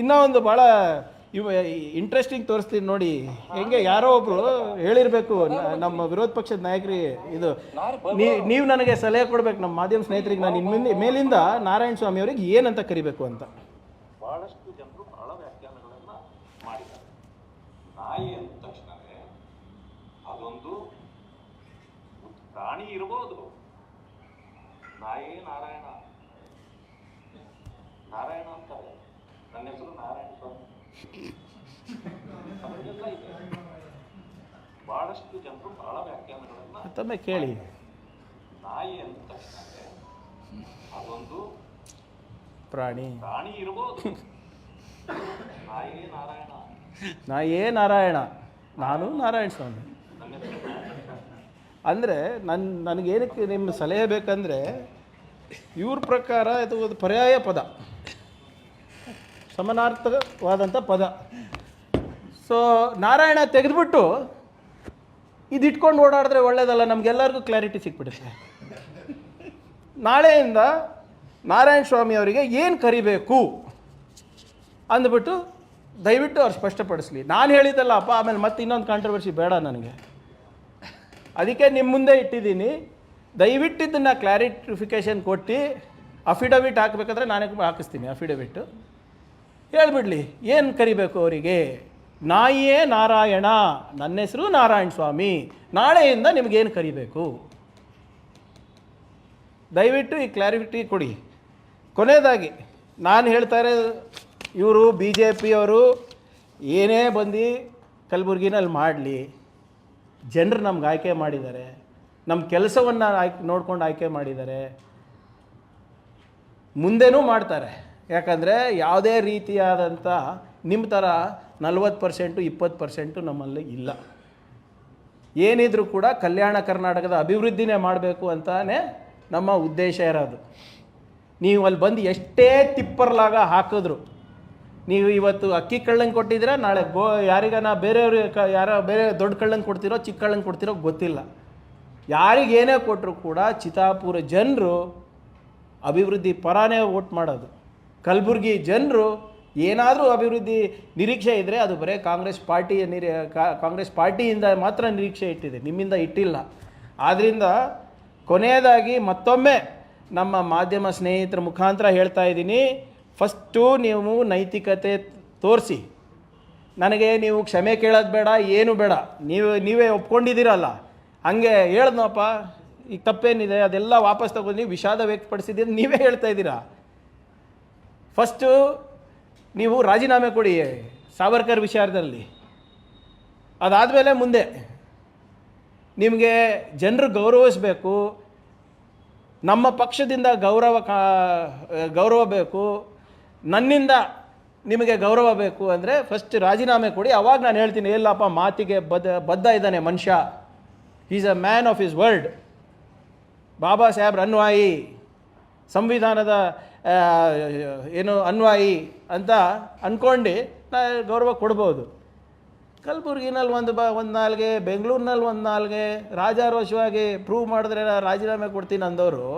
ಇನ್ನೂ ಒಂದು ಭಾಳ ಇವ ಇಂಟ್ರೆಸ್ಟಿಂಗ್ ತೋರಿಸ್ತೀನಿ ನೋಡಿ. ಹೆಂಗೆ ಯಾರೋ ಒಬ್ರು ಹೇಳಿರ್ಬೇಕು ನಮ್ಮ ವಿರೋಧ ಪಕ್ಷದ ನಾಯಕರಿ ಇದು. ನೀವು ನನಗೆ ಸಲಹೆ ಕೊಡ್ಬೇಕು, ನಮ್ಮ ಮಾಧ್ಯಮ ಸ್ನೇಹಿತರಿಗೆ ನಾನು ಇನ್ಮಿಂದ ಮೇಲಿಂದ ನಾರಾಯಣ ಸ್ವಾಮಿ ಅವರಿಗೆ ಏನಂತ ಕರಿಬೇಕು ಅಂತ. ಬಹಳಷ್ಟು ಜನರು ಬಹಳ ವ್ಯಾಖ್ಯಾನಗಳನ್ನ ಮಾಡಿದ್ದಾರೆ. ನಾಯಿ ಅಂದ ತಕ್ಷಣವೇ ಅದೊಂದು ಪ್ರಾಣಿ ಇರ್ಬೋದು. ನಾಯಿ ನಾರಾಯಣ. ನಾರಾಯಣ ಅಂತಾರೆ. ನನ್ನ ಹೆಸರು ನಾರಾಯಣ ಸ್ವಾಮಿ. ಅದಕ್ಕೆಲ್ಲ ಇದೆ. ಬಹಳಷ್ಟು ಜನರು ಬಹಳ ವ್ಯಾಖ್ಯಾನಗಳನ್ನು ಮತ್ತೊಮ್ಮೆ ಕೇಳಿ. ನಾಯಿ ಅಂದ ತಕ್ಷಣ ಅದೊಂದು ಪ್ರಾಣಿ. ಪ್ರಾಣಿ ಇರ್ಬೋದು. ನಾಯಿಯೇ ನಾರಾಯಣ. ನಾ ಏ ನಾರಾಯಣ. ನಾನು ನಾರಾಯಣ ಸ್ವಾಮಿ. ಅಂದರೆ ನನ್ನ ನನಗೇನಕ್ಕೆ ನಿಮ್ಮ ಸಲಹೆ ಬೇಕಂದರೆ ಇವ್ರ ಪ್ರಕಾರ ಇದು ಒಂದು ಪರ್ಯಾಯ ಪದ. ಸಮಾನಾರ್ಥಕವಾದಂಥ ಪದ. ಸೊ ನಾರಾಯಣ ತೆಗೆದುಬಿಟ್ಟು ಇದು ಇಟ್ಕೊಂಡು ಓಡಾಡಿದ್ರೆ ಒಳ್ಳೇದಲ್ಲ, ನಮಗೆಲ್ಲರಿಗೂ ಕ್ಲಾರಿಟಿ ಸಿಕ್ಬಿಡುತ್ತೆ. ನಾಳೆಯಿಂದ ನಾರಾಯಣ ಸ್ವಾಮಿ ಅವರಿಗೆ ಏನು ಕರಿಬೇಕು ಅಂದ್ಬಿಟ್ಟು ದಯವಿಟ್ಟು ಅವ್ರು ಸ್ಪಷ್ಟಪಡಿಸ್ಲಿ. ನಾನು ಹೇಳಿದ್ದಲ್ಲ ಅಪ್ಪ, ಆಮೇಲೆ ಮತ್ತೆ ಇನ್ನೊಂದು ಕಾಂಟ್ರವರ್ಸಿ ಬೇಡ ನನಗೆ. ಅದಕ್ಕೆ ನಿಮ್ಮ ಮುಂದೆ ಇಟ್ಟಿದ್ದೀನಿ. ದಯವಿಟ್ಟು ಇದನ್ನು ಕ್ಲಾರಿಫಿಕೇಶನ್ ಕೊಟ್ಟು ಅಫಿಡವಿಟ್ ಹಾಕಬೇಕಾದ್ರೆ ನಾನೇ ಹಾಕಿಸ್ತೀನಿ ಅಫಿಡವಿಟ್ಟು ಹೇಳ್ಬಿಡ್ಲಿ, ಏನು ಕರಿಬೇಕು ಅವರಿಗೆ? ನಾಯಿಯೇ ನಾರಾಯಣ, ನನ್ನ ಹೆಸರು ನಾರಾಯಣ ಸ್ವಾಮಿ, ನಾಳೆಯಿಂದ ನಿಮಗೇನು ಕರಿಬೇಕು? ದಯವಿಟ್ಟು ಈ ಕ್ಲಾರಿಟಿ ಕೊಡಿ. ಕೊನೆಯದಾಗಿ, ನಾನು ಹೇಳ್ತಾರೆ ಇವರು ಬಿ ಜೆ ಪಿಯವರು ಏನೇ ಬಂದು ಕಲಬುರ್ಗಿನಲ್ಲಿ ಮಾಡಲಿ, ಜನರು ನಮ್ಗೆ ಆಯ್ಕೆ ಮಾಡಿದ್ದಾರೆ ನಮ್ಮ ಕೆಲಸವನ್ನು ಆಯ್ಕೆ ನೋಡ್ಕೊಂಡು ಆಯ್ಕೆ ಮಾಡಿದ್ದಾರೆ, ಮುಂದೆನೂ ಮಾಡ್ತಾರೆ. ಯಾಕಂದರೆ ಯಾವುದೇ ರೀತಿಯಾದಂಥ ನಿಮ್ಮ ಥರ ನಲ್ವತ್ತು ಪರ್ಸೆಂಟು, ಇಪ್ಪತ್ತು ಪರ್ಸೆಂಟು ನಮ್ಮಲ್ಲಿ ಇಲ್ಲ. ಏನಿದ್ರೂ ಕೂಡ ಕಲ್ಯಾಣ ಕರ್ನಾಟಕದ ಅಭಿವೃದ್ಧಿನೇ ಮಾಡಬೇಕು ಅಂತಲೇ ನಮ್ಮ ಉದ್ದೇಶ ಇರೋದು. ನೀವು ಅಲ್ಲಿ ಬಂದು ಎಷ್ಟೇ ತಿಪ್ಪರ್ಲಾಗ ಹಾಕಿದ್ರು, ನೀವು ಇವತ್ತು ಅಕ್ಕಿ ಕಳ್ಳಂಗೆ ಕೊಟ್ಟಿದ್ದೀರಾ, ನಾಳೆ ಗೋ ಯಾರಿಗಾನ ಬೇರೆಯವ್ರಿಗೆ ಕ ಯಾರೋ ಬೇರೆ ದೊಡ್ಡ ಕಳ್ಳಂಗೆ ಕೊಡ್ತಿರೋ, ಚಿಕ್ಕ ಕಳ್ಳಂಗೆ ಕೊಡ್ತಿರೋ ಗೊತ್ತಿಲ್ಲ. ಯಾರಿಗೇನೇ ಕೊಟ್ಟರು ಕೂಡ ಚಿತಾಪುರ ಜನರು ಅಭಿವೃದ್ಧಿ ಪರಾನೇ ವೋಟ್ ಮಾಡೋದು. ಕಲಬುರ್ಗಿ ಜನರು ಏನಾದರೂ ಅಭಿವೃದ್ಧಿ ನಿರೀಕ್ಷೆ ಇದ್ದರೆ ಅದು ಬರೀ ಕಾಂಗ್ರೆಸ್ ಪಾರ್ಟಿಯ ನಿರೀ ಕಾಂಗ್ರೆಸ್ ಪಾರ್ಟಿಯಿಂದ ಮಾತ್ರ ನಿರೀಕ್ಷೆ ಇಟ್ಟಿದೆ, ನಿಮ್ಮಿಂದ ಇಟ್ಟಿಲ್ಲ. ಆದ್ದರಿಂದ ಕೊನೆಯದಾಗಿ ಮತ್ತೊಮ್ಮೆ ನಮ್ಮ ಮಾಧ್ಯಮ ಸ್ನೇಹಿತರ ಮುಖಾಂತರ ಹೇಳ್ತಾ ಇದ್ದೀನಿ, ಫಸ್ಟು ನೀವು ನೈತಿಕತೆ ತೋರಿಸಿ. ನನಗೆ ನೀವು ಕ್ಷಮೆ ಕೇಳೋದು ಬೇಡ, ಏನು ಬೇಡ. ನೀವು, ನೀವೇ ಒಪ್ಕೊಂಡಿದ್ದೀರಲ್ಲ. ಹಂಗೆ ಹೇಳ್ದಪ್ಪ ಈಗ ತಪ್ಪೇನಿದೆ, ಅದೆಲ್ಲ ವಾಪಸ್ ತಗೊಂಡು ನೀವು ವಿಷಾದ ವ್ಯಕ್ತಪಡಿಸಿದ್ದೀರಿ, ನೀವೇ ಹೇಳ್ತಾ ಇದ್ದೀರಾ? ಫಸ್ಟು ನೀವು ರಾಜೀನಾಮೆ ಕೊಡಿ ಸಾವರ್ಕರ್ ವಿಚಾರದಲ್ಲಿ. ಅದಾದಮೇಲೆ ಮುಂದೆ. ನಿಮಗೆ ಜನರು ಗೌರವಿಸಬೇಕು. ನಮ್ಮ ಪಕ್ಷದಿಂದ ಗೌರವ ಕಾ, ಗೌರವ ಬೇಕು. ನನ್ನಿಂದ ನಿಮಗೆ ಗೌರವ ಬೇಕು ಅಂದರೆ ಫಸ್ಟ್ ರಾಜೀನಾಮೆ ಕೊಡಿ. ಅವಾಗ ನಾನು ಹೇಳ್ತೀನಿ ಎಲ್ಲಪ್ಪ ಮಾತಿಗೆ ಬದ್ಧ ಬದ್ಧ ಇದ್ದಾನೆ ಮನುಷ್ಯ. Is a man of his world Baba Saheb, ಅನ್ವಾಯಿ. ಸಂವಿಧಾನದ ಏನು ಅನ್ವಾಯಿ ಅಂತ ಅಂದ್ಕೊಂಡು ನಾ ಗೌರವ ಕೊಡ್ಬೋದು. ಕಲಬುರ್ಗಿನಲ್ಲಿ ಒಂದು ಬ, ಒಂದು ನಾಲ್ಗೆ ಬೆಂಗಳೂರಿನಲ್ಲಿ ಒಂದು ನಾಲ್ಗೆ, ರಾಜಾರೋಷವಾಗಿ ಪ್ರೂವ್ ಮಾಡಿದ್ರೆ ರಾಜೀನಾಮೆ ಕೊಡ್ತೀನಿ ಅಂದವರು,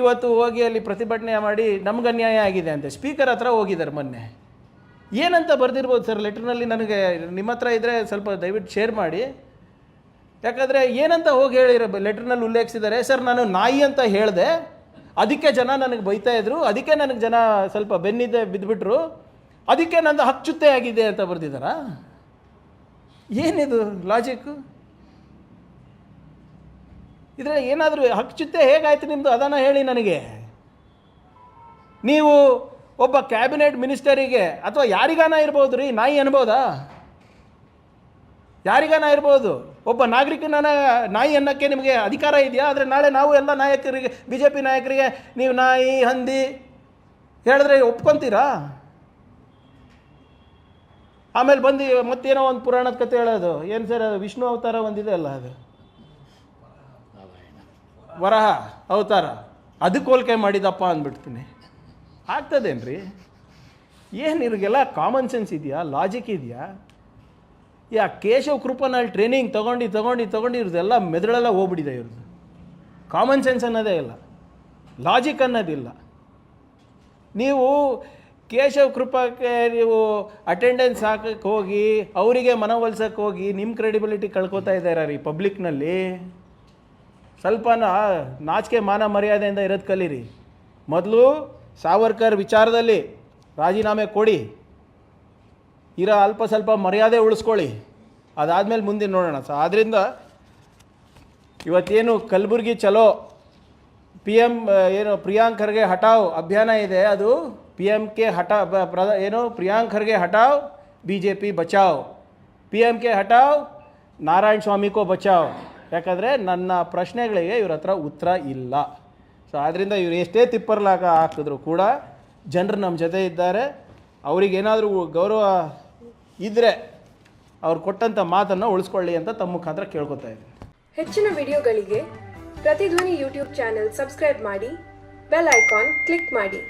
ಇವತ್ತು ಹೋಗಿ ಅಲ್ಲಿ ಪ್ರತಿಭಟನೆ ಮಾಡಿ ನಮ್ಗೆ ಅನ್ಯಾಯ ಆಗಿದೆ ಅಂತ. ಸ್ಪೀಕರ್ ಹತ್ರ ಹೋಗಿದ್ದಾರೆ ಮೊನ್ನೆ. ಏನಂತ ಬರೆದಿರ್ಬೋದು ಸರ್? ಲೆಟ್ರ್ನಲ್ಲಿ ನನಗೆ ನಿಮ್ಮ ಹತ್ರ ಇದ್ದರೆ ಸ್ವಲ್ಪ ದಯವಿಟ್ಟು ಶೇರ್ ಮಾಡಿ. ಯಾಕಂದರೆ ಏನಂತ ಹೋಗಿ ಹೇಳಿರೋ ಲೆಟ್ರ್ನಲ್ಲಿ ಉಲ್ಲೇಖಿಸಿದ್ದಾರೆ ಸರ್, ನಾನು ನಾಯಿ ಅಂತ ಹೇಳಿದೆ. ಅದಕ್ಕೆ ಜನ ನನಗೆ ಬೈತಾ ಇದ್ರು. ಅದಕ್ಕೆ ನನಗೆ ಜನ ಸ್ವಲ್ಪ ಬೆನ್ನಿದ್ದೆ ಬಿದ್ದುಬಿಟ್ರು ಅದಕ್ಕೆ ನಂದು ಹಚ್ಚುತ್ತೆ ಆಗಿದೆ ಅಂತ ಬರ್ದಿದ್ದಾರಾ? ಏನಿದು ಲಾಜಿಕ್ಕು ಇದ್ರೆ ಏನಾದರೂ ಹಚ್ಚುತ್ತೆ ಹೇಗಾಯ್ತು ನಿಮ್ಮದು ಅದನ್ನು ಹೇಳಿ ನನಗೆ. ನೀವು ಒಬ್ಬ ಕ್ಯಾಬಿನೆಟ್ ಮಿನಿಸ್ಟರಿಗೆ ಅಥವಾ ಯಾರಿಗಾನ ಇರ್ಬೋದು ರೀ ನಾಯಿ ಅನ್ಬೋದಾ? ಯಾರಿಗಾನ ಇರ್ಬೋದು? ಒಬ್ಬ ನಾಗರಿಕನ ನಾಯಿ ಅನ್ನೋಕ್ಕೆ ನಿಮಗೆ ಅಧಿಕಾರ ಇದೆಯಾ? ಆದರೆ ನಾಳೆ ನಾವು ಎಲ್ಲ ನಾಯಕರಿಗೆ ಬಿ ಜೆ ಪಿ ನಾಯಕರಿಗೆ ನೀವು ನಾಯಿ, ಹಂದಿ ಹೇಳಿದ್ರೆ ಒಪ್ಕೊತೀರಾ? ಆಮೇಲೆ ಬಂದು ಮತ್ತೇನೋ ಒಂದು ಪುರಾಣದ ಕತೆ ಹೇಳೋದು. ಏನು ಸರ್ ಅದು? ವಿಷ್ಣು ಅವತಾರ ಒಂದಿದೆ ಅಲ್ಲ ಅದು? ವರಹ ಅವತಾರ. ಅದಕ್ಕೆ ಹೋಲಿಕೆ ಮಾಡಿದಪ್ಪ ಅಂದ್ಬಿಡ್ತೀನಿ. ಆಗ್ತದೇನ್ರಿ? ಏನು ಇವ್ರಿಗೆಲ್ಲ ಕಾಮನ್ ಸೆನ್ಸ್ ಇದೆಯಾ? ಲಾಜಿಕ್ ಇದೆಯಾ? ಯಾ ಕೇಶವ್ ಕೃಪನಲ್ಲಿ ಟ್ರೈನಿಂಗ್ ತೊಗೊಂಡು ತೊಗೊಂಡು ತೊಗೊಂಡು ಎಲ್ಲ ಮೆದುಳೆಲ್ಲ ಹೋಗ್ಬಿಟ್ಟಿದೆ ಇವ್ರದ್ದು. ಕಾಮನ್ ಸೆನ್ಸ್ ಅನ್ನೋದೇ ಇಲ್ಲ. ಲಾಜಿಕ್ ಅನ್ನೋದಿಲ್ಲ ನೀವು ಕೇಶವ್ ಕೃಪಕ್ಕೆ ನೀವು ಅಟೆಂಡೆನ್ಸ್ ಹಾಕಕ್ಕೆ ಹೋಗಿ, ಅವರಿಗೆ ಮನವೊಲ್ಸಕ್ಕೆ ಹೋಗಿ ನಿಮ್ಮ ಕ್ರೆಡಿಬಿಲಿಟಿ ಕಳ್ಕೊತಾ ಇದ್ದಾರೆ ರೀ ಪಬ್ಲಿಕ್ನಲ್ಲಿ ಸ್ವಲ್ಪ ನಾಚಿಕೆ ಮಾನ ಮರ್ಯಾದೆಯಿಂದ ಇರೋದು ಕಲೀರಿ. ಮೊದಲು ಸಾವರ್ಕರ್ ವಿಚಾರದಲ್ಲಿ ರಾಜೀನಾಮೆ ಕೊಡಿ. ಇರೋ ಅಲ್ಪ ಸ್ವಲ್ಪ ಮರ್ಯಾದೆ ಉಳಿಸ್ಕೊಳ್ಳಿ. ಅದಾದಮೇಲೆ ಮುಂದೆ ನೋಡೋಣ ಸೊ ಆದ್ದರಿಂದ ಇವತ್ತೇನು ಕಲಬುರ್ಗಿ ಚಲೋ ಪಿ ಎಂ ಏನು ಪ್ರಿಯಾಂಕ್ ಖರ್ಗೆ ಹಟಾವ್ ಅಭಿಯಾನ ಇದೆ, ಅದು ಪಿ ಎಂ ಕೆ ಬ- ಪ್ರದ ಏನು ಪ್ರಿಯಾಂಕ್ ಖರ್ಗೆ ಹಟಾವ್ ಬಿ ಜೆ ಪಿ ಬಚಾವ್. ಪಿ ಎಂ ಕೆ ಹಟಾವ್ ನಾರಾಯಣ ಸ್ವಾಮಿಕೋ ಬಚಾವ್. ಯಾಕಂದರೆ ನನ್ನ ಪ್ರಶ್ನೆಗಳಿಗೆ ಇವ್ರ ಹತ್ರ ಉತ್ತರ ಇಲ್ಲ. ಸೊ ಆದ್ದರಿಂದ ಇವ್ರು ಎಷ್ಟೇ ತಿಪ್ಪರ್ಲಾಗ ಹಾಕಿದ್ರು ಕೂಡ ಜನರು ನಮ್ಮ ಜೊತೆ ಇದ್ದಾರೆ. ಅವ್ರಿಗೇನಾದರೂ ಗೌರವ ಇದ್ದರೆ ಅವ್ರು ಕೊಟ್ಟಂಥ ಮಾತನ್ನು ಉಳಿಸ್ಕೊಳ್ಳಿ ಅಂತ ತಮ್ಮ ಮುಖಾಂತರ ಕೇಳ್ಕೊತಾ ಇದ್ದೀನಿ. ಹೆಚ್ಚಿನ ವಿಡಿಯೋಗಳಿಗೆ ಪ್ರತಿಧ್ವನಿ ಯೂಟ್ಯೂಬ್ ಚಾನೆಲ್ ಸಬ್ಸ್ಕ್ರೈಬ್ ಮಾಡಿ, ಬೆಲ್ ಐಕಾನ್ ಕ್ಲಿಕ್ ಮಾಡಿ.